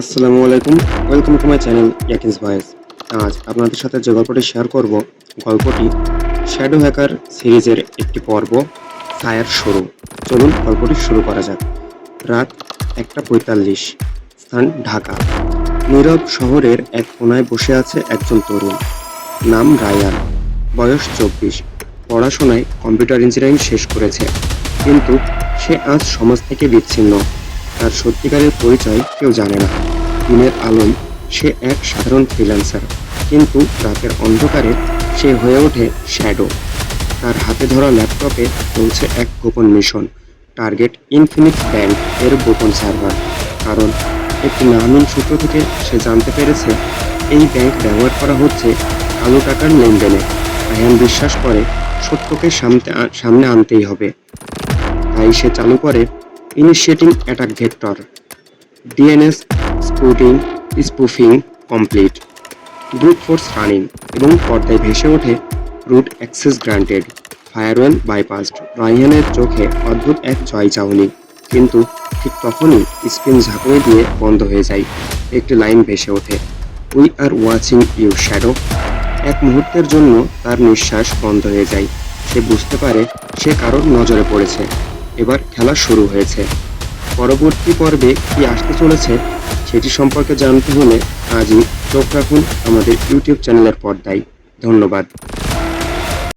আসসালামু আলাইকুম। Welcome to my channel Yakins voice আজ আপনাদের সাথে যে গল্পটি শেয়ার করব, গল্পটি শ্যাডো হ্যাকার সিরিজের একটি পর্ব ফায়ার শুরু। চলুন গল্পটি শুরু করা যাক। রাত একটা পঁয়তাল্লিশ, স্থান ঢাকা। নীরব শহরের এক কোনায় বসে আছে একজন তরুণ। নাম রায়ান, বয়স চব্বিশ। পড়াশোনায় কম্পিউটার ইঞ্জিনিয়ারিং শেষ করেছে। কিন্তু সে আজ সমাজ থেকে বিচ্ছিন্ন। তার সত্যিকারের পরিচয় কেউ জানে না। দিনের আলোয় সে এক সাধারণ ফ্রিল্যান্সার কিন্তু রাতের অন্ধকারে সে হয়ে ওঠে শ্যাডো তার হাতে ধরা ল্যাপটপে চলছে এক গোপন মিশন টার্গেট ইনফিনিক্স ব্যাংক এর গোপন সার্ভার কারণ একটি নামীন সূত্র থেকে সে জানতে পেরেছে, এই ব্যাংক ব্যবহার করা হচ্ছে কালো টাকার লেনদেনে। রায়ান বিশ্বাস করে, সত্যকে সামনে সামনে আনতেই হবে। তাই সে চালু করে initiating attack vector DNS spoofing spoofing complete brute force running এবং পর্দায় ভেসে ওঠে root access granted firewall bypassed রাইহানের চোখে অদ্ভুত এক জয় চাউনি কিন্তু ঠিক তখনই স্ক্রিন ঝাঁকুড়ে দিয়ে বন্ধ হয়ে যায়। একটি লাইন ভেসে ওঠে। We are watching you shadow এক মুহূর্তের জন্য তার নিঃশ্বাস বন্ধ হয়ে যায়। সে বুঝতে পারে সে কারোর নজরে পড়েছে। এবার খেলা শুরু হয়েছে। পরবর্তী পর্বে কি আসতে চলেছে সেটি সম্পর্কে জানতে হলে আজই চোখ রাখুন আমাদের ইউটিউব চ্যানেলের পর্দায়। ধন্যবাদ।